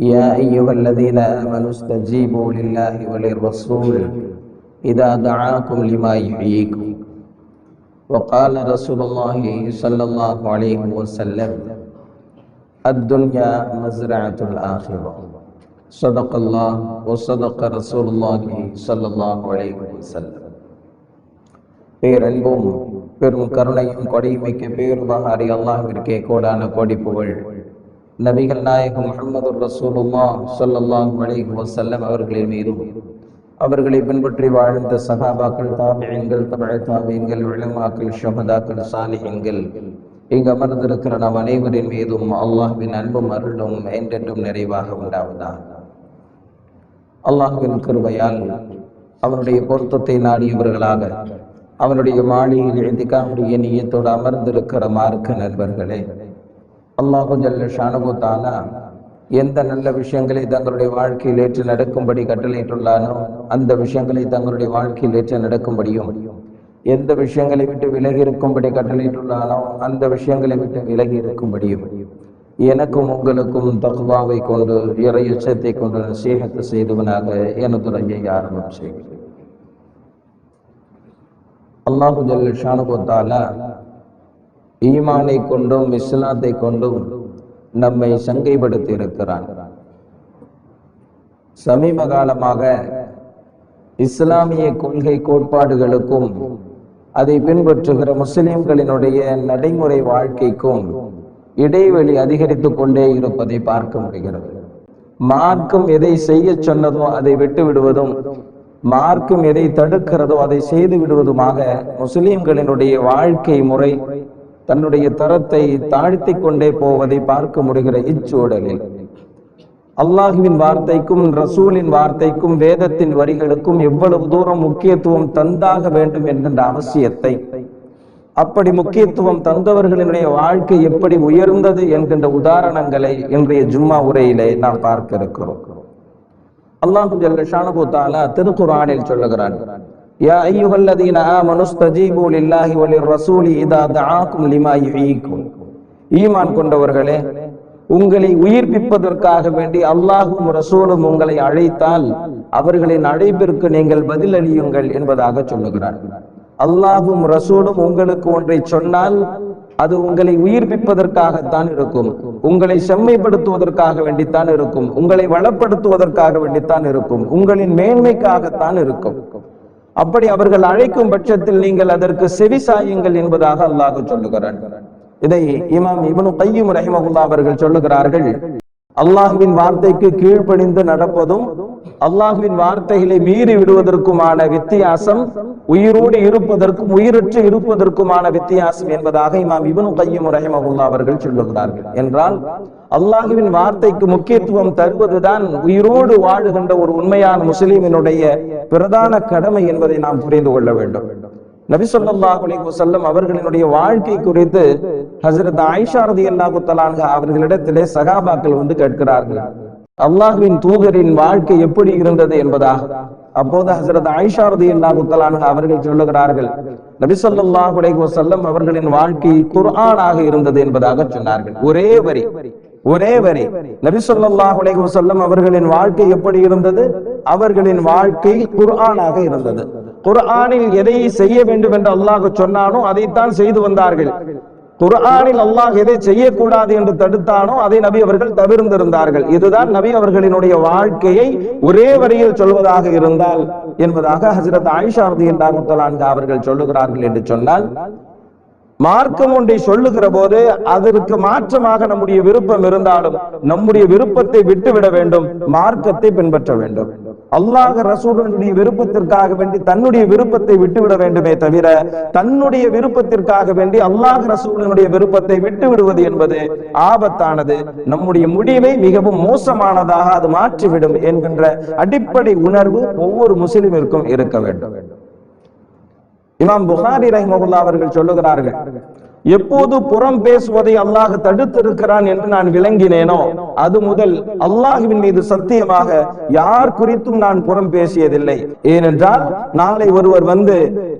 يا أيها الذين آمنوا استجيبوا لله وللرسول إذا دعاكم لما يحييكم وقال رسول الله صلى الله عليه وسلم الدنيا مزرعة الآخرة صدق الله وصدق رسول الله صلى الله عليه وسلم பேரன்பும் பெரும் கருணையும் கொடைமிக்க பேருபகாரி அல்லாஹிற்கே கோடான கோடி புகழ் நபிகள் நாயகம் முகமது ரசூலுமா ஸல்லல்லாஹு அலைஹி வசல்லம் அவர்களின் மீதும் அவர்களை பின்பற்றி வாழ்ந்த சகாபாக்கள் தாபியன்கள் தமிழ் தாபியன்கள் விளமாக்கள் ஷஹதாக்கள் சாலிஹன்கள் இங்கு அமர்ந்திருக்கிற நாம் அனைவரின் மீதும் அல்லாஹ்வின் அன்பும் அருளும் என்றென்றும் நிறைவாக உண்டாவதா? அல்லாஹுவின் கிருபையால் அவனுடைய பொருத்தத்தை நாடியவர்களாக அவனுடைய மாளிகையில் எழுதிக்காவுடைய நீயத்தோடு அமர்ந்திருக்கிற மார்க்க நண்பர்களே அல்லாஹு ஜல்ல ஷானுகுத்தாலா எந்த நல்ல விஷயங்களை தங்களுடைய வாழ்க்கையில் ஏற்று நடக்கும்படி கட்டளையிட்டுள்ளானோ அந்த விஷயங்களை தங்களுடைய வாழ்க்கையில் ஏற்று நடக்கும்படியும் எந்த விஷயங்களை விட்டு விலகி இருக்கும்படி கட்டளையிட்டுள்ளானோ அந்த விஷயங்களை விட்டு விலகி இருக்கும்படியும் எனக்கும் உங்களுக்கும் தகுவாவை கொண்டு இறை எச்சத்தை கொண்டு சேகத்தை செய்தவனாக எனது ஐயை ஆரம்பம் செய்கிறேன் அல்லாஹு ஜல்ல ஷானுகுத்தாலா ஈமானை கொண்டும் இஸ்லாத்தை கொண்டும் நம்மை சங்கைப்படுத்தி இருக்கிறான் சமீப காலமாக இஸ்லாமிய கொள்கை கோட்பாடுகளுக்கும் அதை பின்பற்றுகிற முஸ்லிம்களினுடைய நடைமுறை வாழ்க்கைக்கும் இடைவெளி அதிகரித்துக் கொண்டே இருப்பதை பார்க்க முடிகிறது. மார்க்கம் எதை செய்ய சொன்னதோ அதை விட்டு விடுவதும் மார்க்கம் எதை தடுக்கிறதோ அதை செய்து விடுவதுமாக முஸ்லிம்களினுடைய வாழ்க்கை முறை தன்னுடைய தரத்தை தாழ்த்தி கொண்டே போவதை பார்க்க முடிகிற இச்சூழலில். அல்லாஹுவின் வார்த்தைக்கும் ரசூலின் வார்த்தைக்கும் வேதத்தின் வரிகளுக்கும் எவ்வளவு தூரம் முக்கியத்துவம் தந்தாக வேண்டும் என்கின்ற அவசியத்தை அப்படி முக்கியத்துவம் தந்தவர்களினுடைய வாழ்க்கை எப்படி உயர்ந்தது என்கின்ற உதாரணங்களை இன்றைய ஜும்மா உரையிலே நாம் பார்க்க இருக்கிறோம். அல்லாஹு ஜல்ல ஷானபு தாலா திருக்குறானில் சொல்லுகிறான் يا أيها الذين آمنوا استجيبوا لله وللرسول إذا دعاكم لما يحييكم ஈமான் கொண்டவர்களே உங்களை உயிர்ப்பிப்பதற்காக வேண்டி அல்லாஹும் ரசூலும் உங்களை அழைத்தால் அவர்களின் அழைப்பிற்கு நீங்கள் பதில் அளியுங்கள் என்பதாக சொல்லுகிறார் அல்லாஹும் ரசூலும் உங்களுக்கு ஒன்றை சொன்னால் அது உங்களை உயிர்ப்பிப்பதற்காகத்தான் இருக்கும் உங்களை செம்மைப்படுத்துவதற்காக வேண்டித்தான் இருக்கும் உங்களை வளப்படுத்துவதற்காக வேண்டித்தான் இருக்கும் உங்களின் மேன்மைக்காகத்தான் இருக்கும் அப்படி அவர்கள் அழைக்கும் பட்சத்தில் நீங்கள் அதற்கு செவி சாயுங்கள் என்பதாக அல்லாஹ் சொல்லுகிறான். இதை இமாம் இவனு கையும் ரஹிமகுல்லா அவர்கள் சொல்லுகிறார்கள். அல்லாஹுவின் வார்த்தைக்கு கீழ்ப்பணிந்து நடப்பதும் அல்லாஹுவின் வார்த்தைகளை மீறி விடுவதற்குமான வித்தியாசம் உயிரோடு இருப்பதற்கும் உயிரற்று இருப்பதற்குமான வித்தியாசம் என்பதாக இமாம் இவனு கையும் ரஹிமகுல்லா அவர்கள் சொல்லுகிறார்கள். என்றால் அல்லாஹுவின் வார்த்தைக்கு முக்கியத்துவம் தருவதுதான் உயிரோடு வாழுகின்ற ஒரு உண்மையான முஸ்லீமினுடைய பிரதான கடமை என்பதை நாம் புரிந்து கொள்ள வேண்டும். நபி சொல்லாஹ் அலைஹி அவர்களினுடைய வாழ்க்கை குறித்து ஹசரத் ஆயிஷாரதி அல்லாஹு தலான்க அவர்களிடத்திலே சகாபாக்கள் வந்து கேட்கிறார்கள். அல்லாஹுவின் தூதரின் வாழ்க்கை எப்படி இருந்தது என்பதாக. அப்போது ஹசரத் ஆயிஷாரதி அல்லாஹு தலான்க அவர்கள் சொல்லுகிறார்கள் நபி சொல்லாஹ் அலைஹி அவர்களின் வாழ்க்கை குர்ஆனாக இருந்தது என்பதாக சொன்னார்கள். ஒரே வரி. ஒரே வரி. நபி சொல்லாஹ் அலைஹி அவர்களின் வாழ்க்கை எப்படி இருந்தது? அவர்களின் வாழ்க்கை குர்ஆனாக இருந்தது. குர்ஆனில் எதை செய்ய வேண்டும் என்று அல்லாஹ் சொன்னானோ அதைத்தான் செய்து வந்தார்கள். குர்ஆனில் அல்லாஹ் எதை செய்யக்கூடாது என்று தடுத்தானோ அதை நபி அவர்கள் தவிர்ந்திருந்தார்கள். இதுதான் நபி அவர்களினுடைய வாழ்க்கையை ஒரே வரியில் சொல்வதாக இருந்தால் என்பதாக ஹசரத் ஆயிஷா ரதி அவர்கள் சொல்லுகிறார்கள் என்று சொன்னால் மார்க்கம் ஒன்றை சொல்லுகிற போது அதற்கு மாற்றமாக நம்முடைய விருப்பம் இருந்தாலும் நம்முடைய விருப்பத்தை விட்டுவிட வேண்டும் மார்க்கத்தை பின்பற்ற வேண்டும். அல்லாஹ் ரசூலுடைய விருப்பத்திற்காக வேண்டி தன்னுடைய விருப்பத்தை விட்டுவிட வேண்டுமே தவிர தன்னுடைய விருப்பத்திற்காக வேண்டி அல்லாஹ் ரசூலினுடைய விருப்பத்தை விட்டு விடுவது என்பது ஆபத்தானது. நம்முடைய முடிவை மிகவும் மோசமானதாக அது மாற்றிவிடும் என்கின்ற அடிப்படை உணர்வு ஒவ்வொரு முஸ்லிமிற்கும் இருக்க வேண்டும். இமாம் புகாரி ரஹிமகுல்லா அவர்கள் சொல்லுகிறார்கள். எப்போது புறம் பேசுவதை அல்லாஹ் தடுத்திருக்கிறான் என்று நான் விளங்கினேனோ அது முதல் அல்லாஹுவின் மீது சத்தியமாக யார் குறித்தும் நான் புறம் பேசியதில்லை. ஏனென்றால் நாளை ஒருவர் வந்து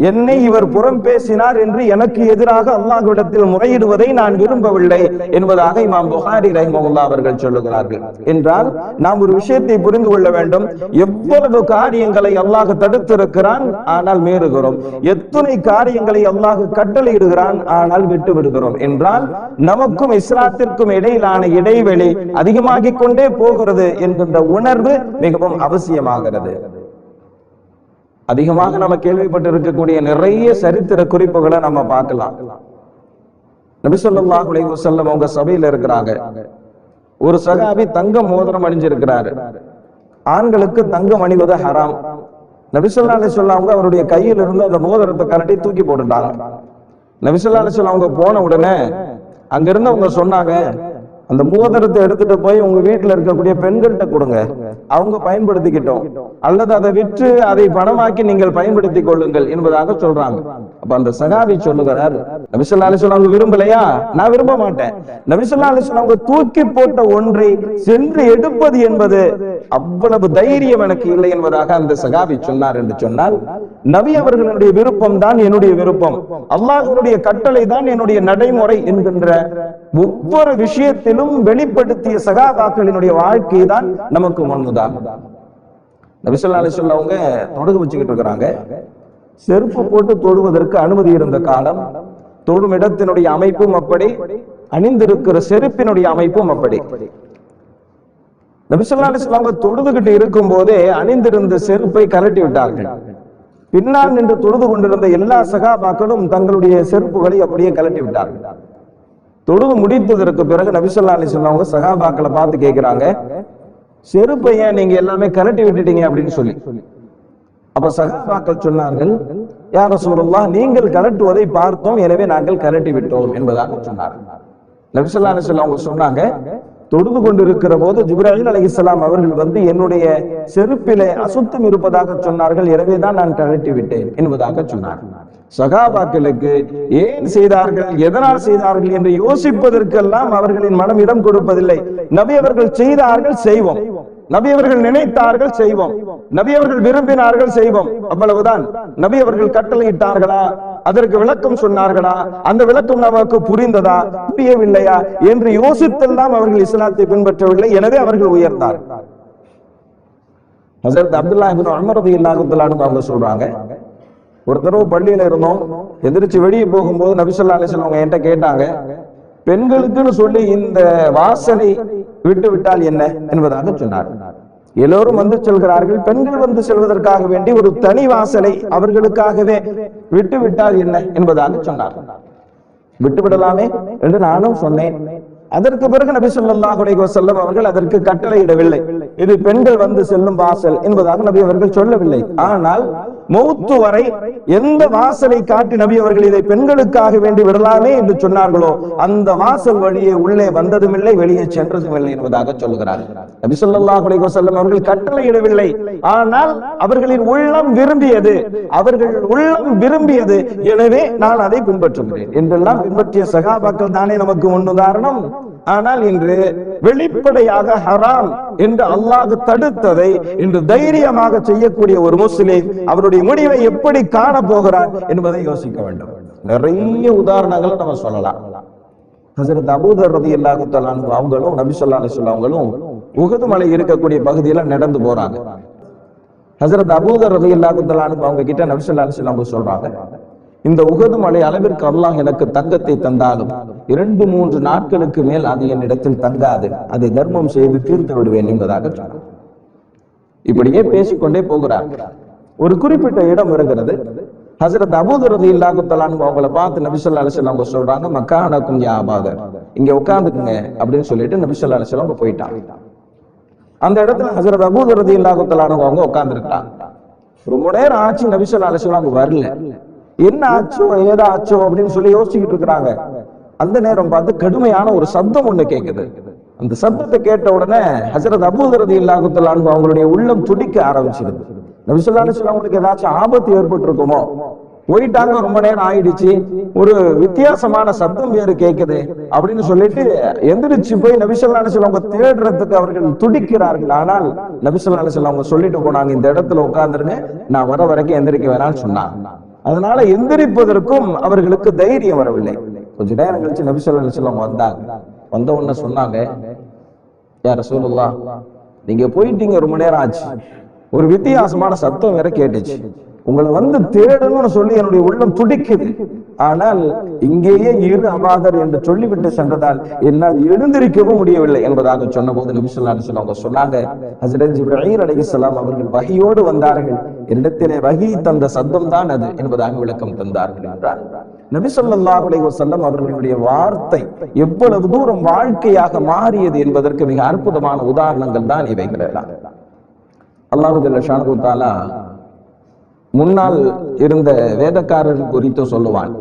என்னை இவர் புறம் பேசினார் என்று எனக்கு எதிராக அல்லாஹ்விடத்தில் முறையிடுவதை நான் விரும்பவில்லை என்பதாக இமாம் புகாரி ரஹ்மகுல்லா அவர்கள் சொல்லுகிறார்கள். என்றால் நாம் ஒரு விஷயத்தை புரிந்து கொள்ள வேண்டும். எவ்வளவு காரியங்களை அல்லாஹ் தடுத்திருக்கிறான் ஆனால் மீறுகிறோம். எத்தனை காரியங்களை அல்லாஹ் கட்டளையிடுகிறான் ஆனால் விட்டு விடுகிறோம் என்றால் நமக்கும் இஸ்லாத்திற்கும் இடையிலான இடைவெளி அதிகமாகிக் கொண்டே போகிறது என்கின்ற உணர்வு மிகவும் அவசியமாகிறது. அதிகமாக நம்ம கேள்விப்பட்டிருக்கக்கூடிய நிறைய சரித்திர குறிப்புகளை நம்ம பார்க்கலாம். நபிசல்லாஹ் அலைஹி செல்லம் அவங்க சபையில இருக்கிறாங்க. ஒரு சகாபி தங்க மோதிரம் அணிஞ்சிருக்கிறாரு. ஆண்களுக்கு தங்கம் அணிவது ஹராம். நபிசல்லா அலிஸ்வல்லா அவங்க அவருடைய கையில் இருந்து அந்த மோதிரத்தை கரட்டி தூக்கி போட்டுட்டாங்க. நபிசல்லா அலிஸ்வல்லா அவங்க போன உடனே அங்க இருந்து அவங்க சொன்னாங்க அந்த மோதிரத்தை எடுத்துட்டு போய் உங்க வீட்டுல இருக்கக்கூடிய பெண்கள்கிட்ட கொடுங்க. அவங்க பயன்படுத்திக்கிட்டோம். அல்லது அதை விற்று அதை பணமாக்கி நீங்கள் பயன்படுத்திக் கொள்ளுங்கள் என்பதாக சொல்றாங்க. அப்ப அந்த சகாபி சொல்லுகிறார் நபிசல்லா அலிஸ்வல்லா அவங்க விரும்பலையா? நான் விரும்ப மாட்டேன். நபிசல்லா அலிஸ்வல்லா அவங்க தூக்கி போட்ட ஒன்றை சென்று எடுப்பது என்பது அவ்வளவு தைரியம் எனக்கு இல்லை என்பதாக அந்த சகாபி சொன்னார் என்று சொன்னால் நபி அவர்களுடைய விருப்பம் தான் என்னுடைய விருப்பம். அல்லாஹனுடைய கட்டளை தான் என்னுடைய நடைமுறை என்கின்ற ஒவ்வொரு விஷயத்திலும் வெளிப்படுத்திய சகாபாக்களினுடைய வாழ்க்கை தான் நமக்கு முன்னுதான் நபிசல்லா அலிஸ்வல்லா அவங்க தொடகு வச்சுக்கிட்டு இருக்கிறாங்க. செருப்பு போட்டு தொடுவதற்கு அனுமதி இருந்த காலம் தொடும் இடத்தினுடைய அமைப்பும் அப்படி அணிந்திருக்கிற செருப்பினுடைய அமைப்பும் அப்படி. நபிசல்லா அலிஸ்லாம் தொழுதுகிட்டு இருக்கும் போதே அணிந்திருந்த செருப்பை கலட்டி விட்டார்கள். பின்னால் நின்று தொழுது கொண்டிருந்த எல்லா சகாபாக்களும் தங்களுடைய செருப்புகளை அப்படியே கலட்டி விட்டார்கள். தொழுது முடித்ததற்கு பிறகு நபிசல்லா அலி சொன்னவங்க சகாபாக்களை பார்த்து கேட்கிறாங்க செருப்பைய நீங்க எல்லாமே கலட்டி விட்டுட்டீங்க அப்படின்னு சொல்லி. அப்ப சகாபாக்கள் சொன்னார்கள் யார சொல்லலாம் நீங்கள் கலட்டுவதை பார்த்தோம் எனவே நாங்கள் கலட்டி விட்டோம் என்பதாக சொன்னார்கள். நபிசல்லா அலிஸ்லாம் அவங்க சொன்னாங்க தொழுது கொண்டிருக்கிற போது ஜிப்ராஹிம் அலைஹிஸ்ஸலாம் அவர்கள் வந்து என்னுடைய செருப்பிலே அசுத்தம் இருப்பதாக சொன்னார்கள் எனவே தான் நான் கழட்டி விட்டேன் என்பதாக சொன்னார்கள். சகாபாக்களுக்கு ஏன் செய்தார்கள் எதனால் செய்தார்கள் என்று யோசிப்பதற்கெல்லாம் அவர்களின் மனம் இடம் கொடுப்பதில்லை. நபி அவர்கள் செய்தார்கள் செய்வோம். நபி அவர்கள் நினைத்தார்கள் செய்வோம். நபி அவர்கள் விரும்பினார்கள் செய்வோம். அவ்வளவுதான். நபி அவர்கள் கட்டளையிட்டார்களா? அதற்கு விளக்கம் சொன்னார்களா? அந்த விளக்கம் நமக்கு புரிந்ததா? புரியவில்லையா? என்று யோசித்தெல்லாம் அவர்கள் இஸ்லாத்தை பின்பற்றவில்லை. எனவே அவர்கள் உயர்ந்தார். ஹசரத் அப்துல்லா இபின் உமர் அவங்க சொல்றாங்க ஒரு தடவை பள்ளியில இருந்தோம். எதிர்த்து வெளியே போகும்போது நபிசல்லா அலிஸ்லாம் அவங்க என்கிட்ட கேட்டாங்க பெண்களுக்குன்னு சொல்லி இந்த வாசனை விட்டு விட்டால் என்ன? என்பதாக சொன்னார். எல்லோரும் வந்து செல்கிறார்கள் பெண்கள் வந்து செல்வதற்காக வேண்டி ஒரு தனி வாசலை அவர்களுக்காகவே விட்டு விட்டால் என்ன? என்பதாக சொன்னார். விட்டு விடலாமே என்று நானும் சொன்னேன். அதற்கு பிறகு நபி சொல்லாஹுடைய செல்லும் அவர்கள் அதற்கு கட்டளையிடவில்லை. இது பெண்கள் வந்து செல்லும் வாசல் என்பதாக நபி அவர்கள் சொல்லவில்லை. ஆனால் மௌத்து வரை எந்த வாசலை காட்டி நபி அவர்கள் இதை பெண்களுக்காக வேண்டி விடலாமே என்று சொன்னார்களோ அந்த வாசல் வழியே உள்ளே வந்ததும் இல்லை வெளியே சென்றதும் இல்லை என்பதாக சொல்லுகிறார் நபி சொல்லா அலைஹி வஸல்லம் அவர்கள் கட்டளையிடவில்லை ஆனால் அவர்களின் உள்ளம் விரும்பியது அவர்கள் உள்ளம் விரும்பியது. எனவே நான் அதை பின்பற்றுகிறேன். என்றெல்லாம் பின்பற்றிய சகாபாக்கள் தானே நமக்கு முன்னுதாரணம். ஆனால் இன்று வெளிப்படையாக ஹராம் என்று அல்லாஹ் தடுத்ததை இன்று தைரியமாக செய்யக்கூடிய ஒரு முஸ்லிம் அவருடைய முடிவை எப்படி காண போகிறார் என்பதை யோசிக்க வேண்டும். நிறைய உதாரணங்களை நம்ம சொல்லலாம். ஹசரத் அபூதர் ரதி அல்லாஹு அவங்களும் நபி சொல்லா அலிஸ்லாம் அவங்களும் உகது மலை இருக்கக்கூடிய பகுதியில நடந்து போறாங்க. ஹசரத் அபூதர் ரதி அல்லாஹு அவங்க கிட்ட நபி சொல்லா அலிஸ்லாம் அவங்க சொல்றாங்க இந்த உகது மலை அளவிற்கு அல்லாஹ் எனக்கு தங்கத்தை தந்தாலும் இரண்டு மூன்று நாட்களுக்கு மேல் அது என்னிடத்தில் தங்காது. அதை தர்மம் செய்து தீர்த்து விடுவேன் என்பதாக சொன்னார். இப்படியே பேசிக்கொண்டே போகிறார். ஒரு குறிப்பிட்ட இடம் வருகிறது. ஹசரத் அபூதரது இல்லாகுத்தலான் அவங்கள பார்த்து நபிசல்லா அலசல் அவங்க சொல்றாங்க மக்கானக்கும் யாபாதர் இங்க உட்காந்துக்குங்க அப்படின்னு சொல்லிட்டு நபிசல்லா அலிஸ்லாம் அவங்க போயிட்டாங்க. அந்த இடத்துல ஹசரத் அபூதரதி இல்லாகுத்தலானவங்க அவங்க உட்கார்ந்துருக்காங்க ரொம்ப நேரம் ஆச்சு நபிசல் அலிஸ்லாம் அவங்க வரல. என்ன ஆச்சோ ஏதாச்சோ அப்படின்னு சொல்லி யோசிச்சுக்கிட்டு இருக்கிறாங்க. அந்த நேரம் பார்த்து கடுமையான ஒரு சத்தம் ஒண்ணு கேக்குது. அந்த சத்தத்தை கேட்ட உடனே ஹசரத் அபூதரதி இல்லாகுத்தலானவங்க அவங்களுடைய உள்ளம் துடிக்க ஆரம்பிச்சிருது. நபிசல்லா அலிஸ்லாம் அவங்களுக்கு ஏதாச்சும் ஆபத்து ஏற்பட்டிருக்குமோ? போயிட்டாங்க ரொம்ப நேரம் ஆயிடுச்சு. ஒரு வித்தியாசமான சத்தம் வேறு கேக்குது அப்படின்னு சொல்லிட்டு எந்திரிச்சு போய் நபிசல்லான அவங்க தேடுறதுக்கு அவர்கள் துடிக்கிறார்கள். ஆனால் நபிசல்லான அவங்க சொல்லிட்டு போனாங்க இந்த இடத்துல உட்காந்துருங்க நான் வர வரைக்கும் எந்திரிக்க வேணாம்னு சொன்னாங்க. அதனால எந்திரிப்பதற்கும் அவர்களுக்கு தைரியம் வரவில்லை. கொஞ்ச நேரம் கழிச்சு நபிசல்லா வந்தாங்க. வந்த உடனே சொன்னாங்க யார சொல்லுல்லா நீங்க போயிட்டீங்க ரொம்ப நேரம் ஆச்சு. ஒரு வித்தியாசமான சத்தம் வேற கேட்டுச்சு. உங்களை வந்து தேடணும்னு சொல்லி என்னுடைய உள்ளம் துடிக்குது. ஆனால் இங்கேயே இரு அபாதர் என்று சொல்லிவிட்டு சென்றதால் என்னால் எழுந்திருக்கவும் முடியவில்லை என்பதாக சொன்னபோது நபிசுல்லா அவங்க சொன்னாங்க. ஹசரத் ஜிப்ரீல் அலைஹிஸ்ஸலாம் அவர்கள் வகையோடு வந்தார்கள். என்னிடத்திலே வகி தந்த சத்தம் தான் அது என்பதாக விளக்கம் தந்தார்கள் என்றார். நபி அலைஹி அவர்களுடைய வார்த்தை எவ்வளவு தூரம் வாழ்க்கையாக மாறியது என்பதற்கு மிக அற்புதமான உதாரணங்கள் தான் இவைகள் எல்லாம் அல்லாஹு ஜல்ல தாலா முன்னால் இருந்த வேதக்காரர்கள் குறித்து சொல்லுவான்.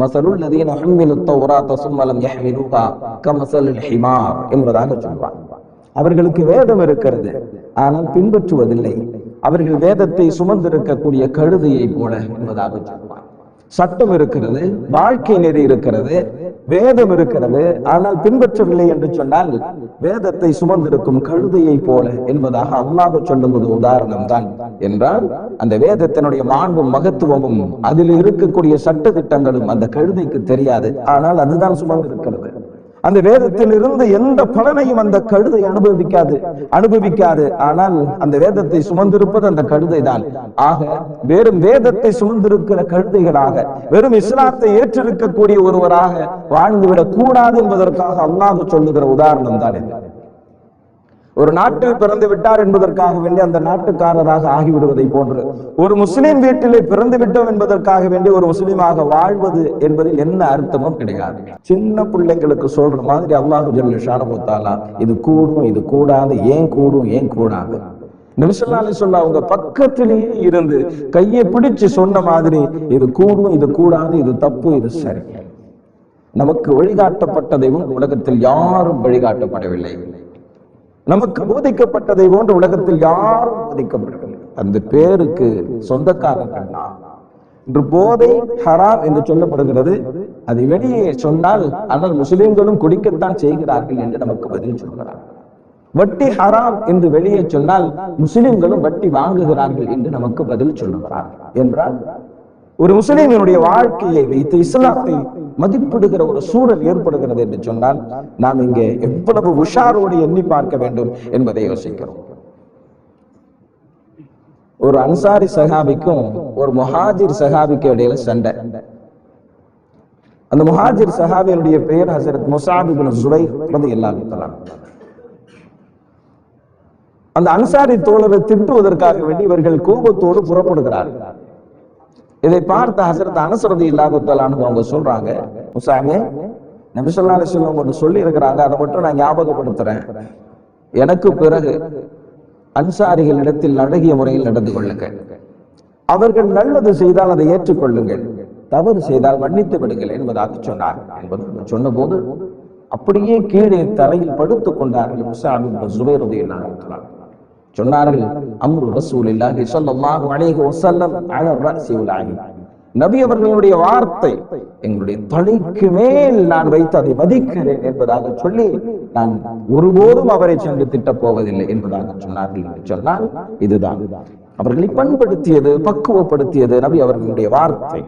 மசலுல் நதியின் ஹம்மிலு தௌராத்த சும்மலம் யஹ்மிலுஹா கமசலுல் ஹிமார் என்பதாக சொல்வான். அவர்களுக்கு வேதம் இருக்கிறது. ஆனால் பின்பற்றுவதில்லை. அவர்கள் வேதத்தை சுமந்திருக்கக்கூடிய கழுதையை போல என்பதாக சொல்வான். சட்டம் இருக்கிறது வாழ்க்கை நெறி இருக்கிறது வேதம் இருக்கிறது. ஆனால் பின்பற்றவில்லை என்று சொன்னால் வேதத்தை சுமந்திருக்கும் கழுதையை போல என்பதாக அல்லாஹ் சொல்லுவது உதாரணம் தான் என்றால் அந்த வேதத்தினுடைய மாண்பும் மகத்துவமும் அதில் இருக்கக்கூடிய சட்ட திட்டங்களும் அந்த கழுதைக்கு தெரியாது. ஆனால் அதுதான் சுமந்திருக்கிறது. அந்த வேதத்தில் இருந்து எந்த பலனையும் அந்த கழுதை அனுபவிக்காது அனுபவிக்காது. ஆனால் அந்த வேதத்தை சுமந்திருப்பது அந்த கழுதை தான் ஆக வெறும் வேதத்தை சுமந்திருக்கிற கழுதைகளாக வெறும் இஸ்லாத்தை ஏற்றிருக்கக்கூடிய ஒருவராக வாழ்ந்துவிடக் கூடாது என்பதற்காக அல்லாஹ் சொல்லுகிற உதாரணம் தான் ஒரு நாட்டில் பிறந்து விட்டார் என்பதற்காக வேண்டி அந்த நாட்டுக்காரராக ஆகிவிடுவதை போன்று. ஒரு முஸ்லிம் வீட்டிலே பிறந்து விட்டோம் என்பதற்காக வேண்டி ஒரு முஸ்லீமாக வாழ்வது என்பதில் என்ன அர்த்தமும் கிடையாது. சின்ன பிள்ளைங்களுக்கு சொல்ற மாதிரி அல்லாஹு ஜல்ல இது கூடும் இது கூடாது ஏன் கூடும் ஏன் கூடாது? நபிசல்லாலி சொல்ல அவங்க பக்கத்திலேயே இருந்து கையை பிடிச்சு சொன்ன மாதிரி இது கூடும் இது கூடாது இது தப்பு இது சரி. நமக்கு வழிகாட்டப்பட்டதையும் உலகத்தில் யாரும் வழிகாட்டப்படவில்லை. நமக்கு போதிக்கப்பட்டதை போன்ற உலகத்தில் யாரும் போதிக்கப்படவில்லை. அந்த பேருக்கு சொந்தக்காரர்கள் நாம் இன்று போதை ஹராம் என்று சொல்லப்படுகிறது. அதை வெளியே சொன்னால் ஆனால் முஸ்லிம்களும் குடிக்கத்தான் செய்கிறார்கள் என்று நமக்கு பதில் சொல்கிறார். வட்டி ஹராம் என்று வெளியே சொன்னால் முஸ்லிம்களும் வட்டி வாங்குகிறார்கள் என்று நமக்கு பதில் சொல்லுகிறார் என்றால் ஒரு முஸ்லிமினுடைய வாழ்க்கையை வைத்து இஸ்லாத்தை மதிப்பிடுகிற ஒரு சூழல் ஏற்படுகிறது என்று சொன்னால் நாம் இங்கே எவ்வளவு உஷாரோடு எண்ணி பார்க்க வேண்டும் என்பதை யோசிக்கிறோம். ஒரு அன்சாரி சஹாபிக்கும் ஒரு முஹாஜிர் சஹாபிக்கு இடையில சண்டை. அந்த முஹாஜிர் சஹாபியினுடைய பெயர் ஹசரத் முசாபிபின் சுரை வந்து எல்லாரும் அந்த அன்சாரி தோழரை திட்டுவதற்காக வேண்டி இவர்கள் கோபத்தோடு புறப்படுகிறார்கள். இதை பார்த்த ஹசரத் அனுசரதி இல்லாகுத்தலான்னு அவங்க சொல்றாங்க முசாமி நபிசல்லா அலிஸ்லாம் ஒன்று சொல்லி இருக்கிறாங்க அதை மட்டும் நான் ஞாபகப்படுத்துறேன். எனக்கு பிறகு அன்சாரிகளிடத்தில் அழகிய முறையில் நடந்து கொள்ளுங்கள் அவர்கள் நல்லது செய்தால் அதை ஏற்றுக்கொள்ளுங்கள். தவறு செய்தால் மன்னித்து விடுங்கள் என்பதாக சொன்னார். என்பது சொன்ன போது அப்படியே கீழே தரையில் படுத்துக் கொண்டார்கள் முசாமின் சுபேரதி நான் சொன்னார்கள் அம்ரு ரசூல் இல்லாஹி சொல்லல்லாஹு அலைஹி வஸல்லம் அல ரஸி உலாஹி நபி அவர்களுடைய வார்த்தை எங்களுடைய தலைக்கு மேல் நான் வைத்து அதை மதிக்கிறேன் என்பதாக சொல்லி நான் ஒருபோதும் அவரை சென்று திட்டப் போவதில்லை என்பதாக சொன்னார்கள் என்று சொன்னால் இதுதான். அவர்களை பண்படுத்தியது பக்குவப்படுத்தியது நபி அவர்களுடைய வார்த்தை.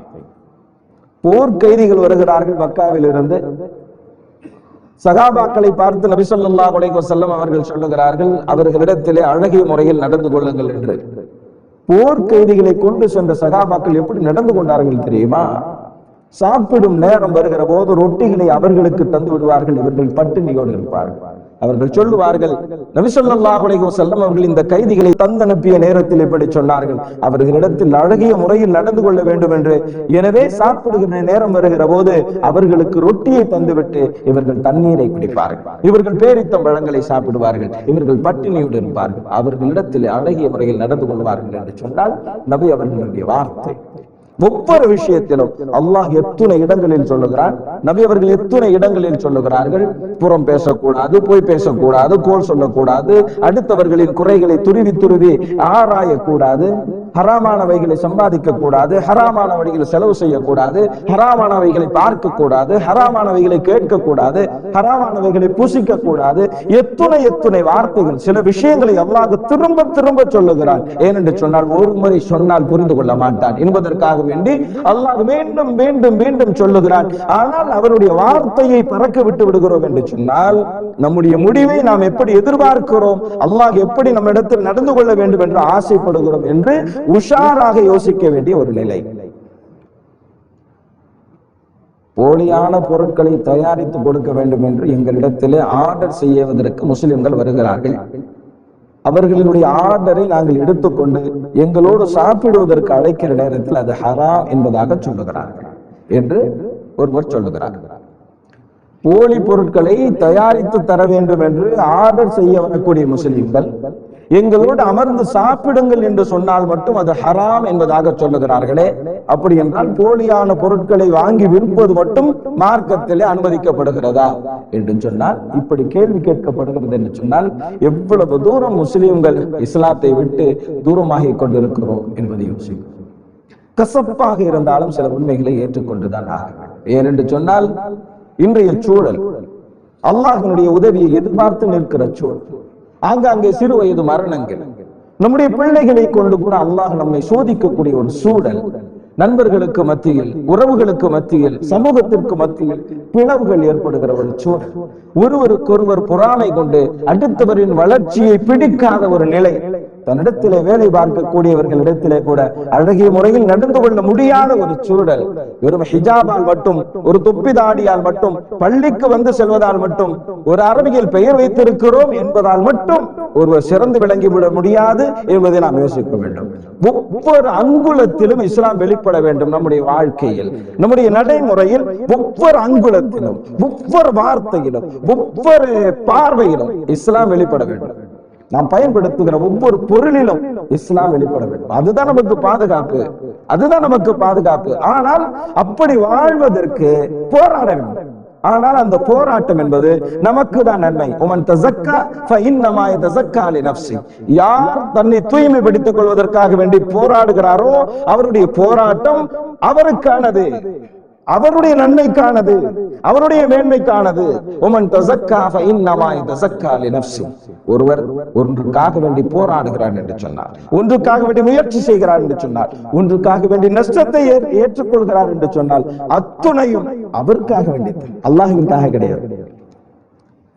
போர் கைதிகள் வருகிறார்கள் மக்காவில் இருந்து சகாபாக்களை பார்த்து நபிசல்லா ஸல்லல்லாஹு செல்லம் அவர்கள் சொல்லுகிறார்கள் அவர்களிடத்திலே அழகிய முறையில் நடந்து கொள்ளுங்கள் என்று. போர் கைதிகளை கொண்டு சென்ற சகாபாக்கள் எப்படி நடந்து கொண்டார்கள் தெரியுமா? சாப்பிடும் நேரம் வருகிற போது ரொட்டிகளை அவர்களுக்கு தந்து விடுவார்கள் இவர்கள் பட்டினியோடு இருப்பார்கள். அவர்கள் சொல்லுவார்கள் நபிசல்லாஹு செல்லம் வஸல்லம் அவர்கள் இந்த கைதிகளை தந்தனுப்பிய நேரத்தில் இப்படி சொன்னார்கள். அவர்களிடத்தில் அழகிய முறையில் நடந்து கொள்ள வேண்டும் என்று எனவே சாப்பிடுகிற நேரம் வருகிற போது அவர்களுக்கு ரொட்டியை தந்துவிட்டு இவர்கள் தண்ணீரை குடிப்பார்கள். இவர்கள் பேரித்தம் பழங்களை சாப்பிடுவார்கள். இவர்கள் பட்டினியோடு இருப்பார்கள். அவர்களிடத்தில் அழகிய முறையில் நடந்து கொள்வார்கள் என்று சொன்னால் நபி அவர்களுடைய வார்த்தை ஒவ்வொரு விஷயத்திலும் அல்லாஹ் எத்துணை இடங்களில் சொல்லுகிறான். நபி அவர்கள் எத்துணை இடங்களில் சொல்லுகிறார்கள். புறம் பேசக்கூடாது போய் பேசக்கூடாது கோல் சொல்லக்கூடாது அடுத்தவர்களின் குறைகளை துருவி துருவி ஆராயக்கூடாது. ஹராமானவைகளை சம்பாதிக்க கூடாது ஹராமான வழிகளை செலவு செய்யக்கூடாது ஹராமானவைகளை பார்க்க கூடாது ஹராமானவைகளை கேட்க கூடாது ஹராமானவைகளை பூசிக்க கூடாது எத்துணை எத்துணை வார்த்தைகள் சில விஷயங்களை அல்லாஹ் திரும்ப திரும்ப சொல்லுகிறான். ஏனென்று சொன்னால் ஒரு முறை சொன்னால் புரிந்து கொள்ள மாட்டான். என்பதற்காக வேண்டி அல்லாஹ் மீண்டும் மீண்டும் மீண்டும் சொல்லுகிறான். ஆனால் அவருடைய வார்த்தையை பறக்க விட்டு விடுகிறோம் என்று சொன்னால் நம்முடைய முடிவை நாம் எப்படி எதிர்பார்க்கிறோம்? அல்லாஹ் எப்படி நம்ம இடத்தில் நடந்து கொள்ள வேண்டும் என்று ஆசைப்படுகிறோம் என்று உஷாராக யோசிக்க வேண்டிய ஒரு நிலை. போலியான பொருட்களை தயாரித்து கொடுக்க வேண்டும் என்று எங்களிடத்திலே ஆர்டர் செய்வதற்கு முஸ்லிம்கள் வருகிறார்கள். அவர்களுடைய ஆர்டரை நாங்கள் எடுத்துக்கொண்டு எங்களோடு சாப்பிடுவதற்கு அழைக்கிற நேரத்தில் அது ஹராம் என்பதாக சொல்லுகிறார்கள் என்று ஒருவர் சொல்லுகிறார். போலி பொருட்களை தயாரித்து தர வேண்டும் என்று ஆர்டர் செய்ய வரக்கூடிய முஸ்லிம்கள் எங்களோடு அமர்ந்து சாப்பிடுங்கள் என்று சொன்னால் மட்டும் அது ஹராம் என்பதாக சொல்லுகிறார்களே. அப்படி என்றால் போலியான பொருட்களை வாங்கி விற்பது மட்டும் மார்க்கத்திலே அனுமதிக்கப்படுகிறதா என்று சொன்னால் இப்படி கேள்வி கேட்கப்படுகிறது என்று சொன்னால் எவ்வளவு தூரம் முஸ்லிம்கள் இஸ்லாத்தை விட்டு தூரமாகிக் கொண்டிருக்கிறோம் என்பதை யோசிக்கும். கசப்பாக இருந்தாலும் சில உண்மைகளை ஏற்றுக்கொண்டுதான் ஆகும் ஏனென்று சொன்னால் இன்றைய சூழல் அல்லாஹினுடைய உதவியை எதிர்பார்த்து நிற்கிற சூழல். ஆங்காங்கே சிறு வயது மரணங்கள். நம்முடைய பிள்ளைகளை கொண்டு கூட அல்லாஹ் நம்மை சோதிக்கக்கூடிய ஒரு சூழல். நண்பர்களுக்கு மத்தியில் உறவுகளுக்கு மத்தியில் சமூகத்திற்கு மத்தியில் பிளவுகள் ஏற்படுகிற ஒரு சூழல் ஒருவருக்கொருவர் பொறாமை கொண்டு அடுத்தவரின் வளர்ச்சியை பிடிக்காத ஒரு நிலை தன்னிடத்திலே வேலை பார்க்கக்கூடியவர்களிடத்திலே கூட அழகிய முறையில் நடந்து கொள்ள முடியாத ஒரு சூழல். வெறும் ஹிஜாபால் மட்டும் ஒரு துப்பி தாடியால் மட்டும் பள்ளிக்கு வந்து செல்வதால் மட்டும் ஒரு அரபியில் பெயர் வைத்திருக்கிறோம் என்பதால் மட்டும் ஒருவர் சிறந்து விளங்கி விட முடியாது என்பதை நாம் யோசிக்க வேண்டும். ஒவ்வொரு அங்குலத்திலும் இஸ்லாம் வெளிப்பட வேண்டும் நம்முடைய வாழ்க்கையில் நம்முடைய நடைமுறையில் ஒவ்வொரு அங்குலத்திலும் ஒவ்வொரு வார்த்தையிலும் ஒவ்வொரு பார்வையிலும் இஸ்லாம் வெளிப்பட வேண்டும். நாம் பயன்படுத்துகிற ஒவ்வொரு பொருளிலும் இஸ்லாம் வெளிப்பட வேண்டும். அதுதான் நமக்கு பாதுகாப்பு. அதுதான் நமக்கு பாதுகாப்பு. ஆனால் அப்படி வாழ்வதற்கு போராட வேண்டும். ஆனால் அந்த போராட்டம் என்பது நமக்கு தான் நன்மை. உமன் தசக்கா ஃபஇன்னமா யதஸக்கா லினஃப்ஸி யார் தன்னை தூய்மைப்படுத்திக் கொள்வதற்காக வேண்டி போராடுகிறாரோ அவருடைய போராட்டம் அவருக்கானது. அவருடைய நன்மைக்கானது அவருடைய மேன்மைக்கானது. உமன் தசக்காக ஃபஇன்னமா யதஸக்கா லினஃப்ஸி ஒருவர் ஒன்றுக்காக வேண்டி போராடுகிறார் என்று சொன்னார். ஒன்றுக்காக வேண்டி முயற்சி செய்கிறார் என்று சொன்னார். ஒன்றுக்காக வேண்டி நஷ்டத்தை ஏற்றுக்கொள்கிறார் என்று சொன்னால் அத்துணையும் அவருக்காக வேண்டி அல்லாஹிற்காக கிடையாது.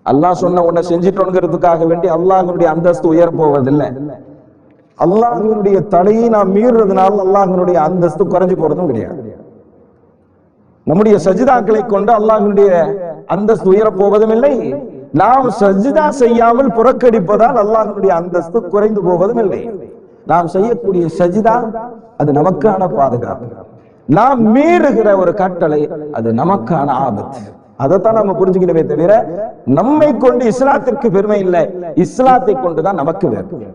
அல்லாஹ் சொன்ன உன்னை செஞ்சிட்டோங்கிறதுக்காக வேண்டி அல்லாஹனுடைய அந்தஸ்து உயர் போவதில்லை. அல்லாஹனுடைய தடையை நாம் மீறுறதுனால அல்லாஹனுடைய அந்தஸ்து குறைஞ்சு போறதும் கிடையாது. நம்முடைய சஜிதாக்களை கொண்டு அல்லாஹினுடைய அந்தஸ்து உயரப் போவதும் இல்லை நாம் சஜிதா செய்யாமல் புறக்கணிப்பதால் அல்லாஹினுடைய அந்தஸ்து குறைந்து போவதும் இல்லை நாம் செய்யக்கூடிய சஜிதா அது நமக்கான பாதுகாப்பு. நாம் மீறுகிற ஒரு கட்டளை அது நமக்கான ஆபத்து அதைத்தான் நம்ம புரிஞ்சுக்கணுமே தவிர நம்மை கொண்டு இஸ்லாத்திற்கு பெருமை இல்லை. இஸ்லாத்தை கொண்டுதான் நமக்கு வேறு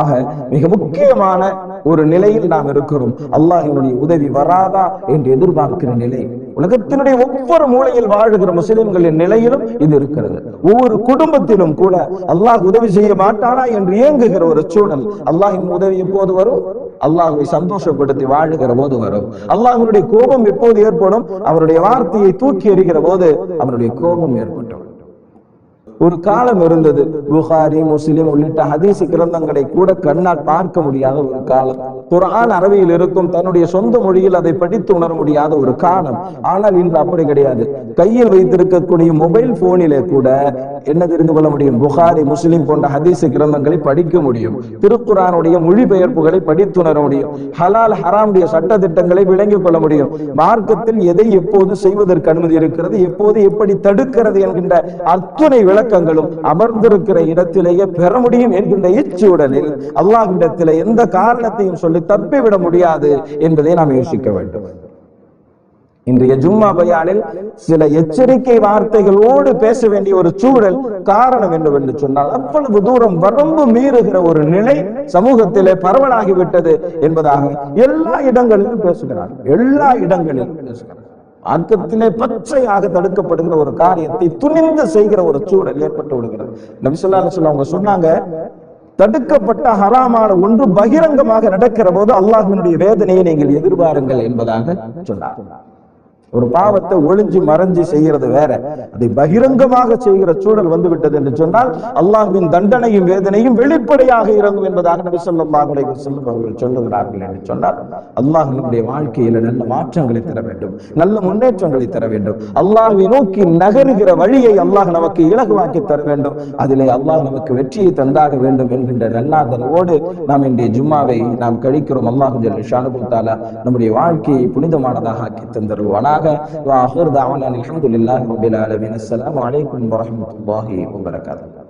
ஆக மிக முக்கியமான ஒரு நிலையில் நாம் இருக்கிறோம். அல்லாஹினுடைய உதவி வராதா என்று எதிர்பார்க்கிற நிலை. உலகத்தினுடைய ஒவ்வொரு மூலையில் வாழ்கிற முஸ்லிம்களின் நிலையிலும் இது இருக்கிறது. ஒவ்வொரு குடும்பத்திலும் கூட அல்லாஹ் உதவி செய்ய மாட்டானா என்று இயங்குகிற ஒரு சூழல் அல்லாஹின் உதவி எப்போது வரும்? அல்லாஹுவை சந்தோஷப்படுத்தி வாழுகிற போது வரும். அல்லாஹ்வுடைய கோபம் எப்போது ஏற்படும்? அவருடைய வார்த்தையை தூக்கி எறிகிற போது அவருடைய கோபம் ஏற்பட்டது. ஒரு காலம் இருந்தது. புகாரி முஸ்லிம் உள்ளிட்ட ஹதீசு கிரந்தங்களை கூட கண்ணால் பார்க்க முடியாத ஒரு காலம். குரான் அரபியில் இருக்கும் தன்னுடைய சொந்த மொழியில் அதை படித்து உணர முடியாத ஒரு காலம். ஆனால் இன்று அப்படி கிடையாது. கையில் வைத்திருக்கக்கூடிய மொபைல் போனிலே கூட என்ன தெரிந்து கொள்ள முடியும்? புகாரி முஸ்லிம் போன்ற ஹதீஸ் கிரந்தங்களை படிக்க முடியும். திருக்குறானுடைய மொழிபெயர்ப்புகளை படித்துணர முடியும். ஹலால் ஹராமுடைய சட்ட திட்டங்களை விளங்கிக் கொள்ள முடியும். மார்க்கத்தில் எதை எப்போது செய்வதற்கு அனுமதி இருக்கிறது? எப்போது எப்படி தடுக்கிறது என்கின்ற அத்துணை விளக்கங்களும் அமர்ந்திருக்கிற இடத்திலேயே பெற முடியும் என்கின்ற இச்சுடலில் அல்லாஹ் இடத்திலே எந்த காரணத்தையும் சொல்லி கொண்டு தப்பிவிட முடியாது என்பதை நாம் யோசிக்க வேண்டும். இன்றைய ஜும்மா பயானில் சில எச்சரிக்கை வார்த்தைகளோடு பேச வேண்டிய ஒரு சூழல் காரணம் என்னவென்று சொன்னால் அவ்வளவு தூரம் வரம்பு மீறுகிற ஒரு நிலை சமூகத்திலே பரவலாகிவிட்டது என்பதாக எல்லா இடங்களிலும் பேசுகிறார். எல்லா இடங்களிலும் பேசுகிறார். மார்க்கத்திலே பச்சையாக தடுக்கப்படுகிற ஒரு காரியத்தை துணிந்து செய்கிற ஒரு சூழல் ஏற்பட்டு விடுகிறது. நபிசுல்லா சொல்ல அவங்க சொன்னாங்க தடுக்கப்பட்ட ஹராமான ஒன்று பகிரங்கமாக நடக்கிற போது அல்லாஹினுடைய வேதனையை நீங்கள் எதிர்பாருங்கள் என்பதாக சொன்னார். ஒரு பாவத்தை ஒளிஞ்சு மறைஞ்சு செய்யறது வேற. அதை பகிரங்கமாக செய்கிற சூழல் வந்து விட்டது என்று சொன்னால் அல்லாஹுவின் தண்டனையும் வேதனையும் வெளிப்படையாக இறங்கும் என்பதாக நபி ஸல்லல்லாஹு அவர்கள் சொல்லுகிறார்கள் என்று சொன்னால் அல்லாஹ்வினுடைய வாழ்க்கையில நல்ல மாற்றங்களை தர வேண்டும் நல்ல முன்னேற்றங்களை தர வேண்டும். அல்லாஹை நோக்கி நகருகிற வழியை அல்லாஹ் நமக்கு இலகுவாக்கி தர வேண்டும். அதிலே அல்லாஹ் நமக்கு வெற்றியை தந்தாக வேண்டும் என்கின்ற நல்லாதனோடு நாம் இன்றைய ஜும்மாவை நாம் கழிக்கிறோம். அல்லாஹு ஷானு நம்முடைய வாழ்க்கையை புனிதமானதாக ஆக்கி தந்தருவானாக واخر دعوانا வாஹிர் தாவனா அல்ஹம்துலில்லாஹி ரப்பில் ஆலமீன் அஸ்ஸலாமு அலைக்கும் வரஹ்மத்துல்லாஹி வபரகாத்துஹு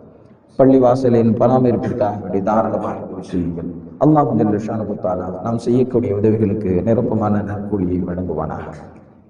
பள்ளிவாசலின் பராமரிப்பிற்காக வேண்டி தாராளமாக உதவி செய்யுங்கள் அல்லாஹ் ஜல்ல தாலா நாம் செய்யக்கூடிய உதவிகளுக்கு நிரப்பமான நற்கூலியை வழங்குவானாக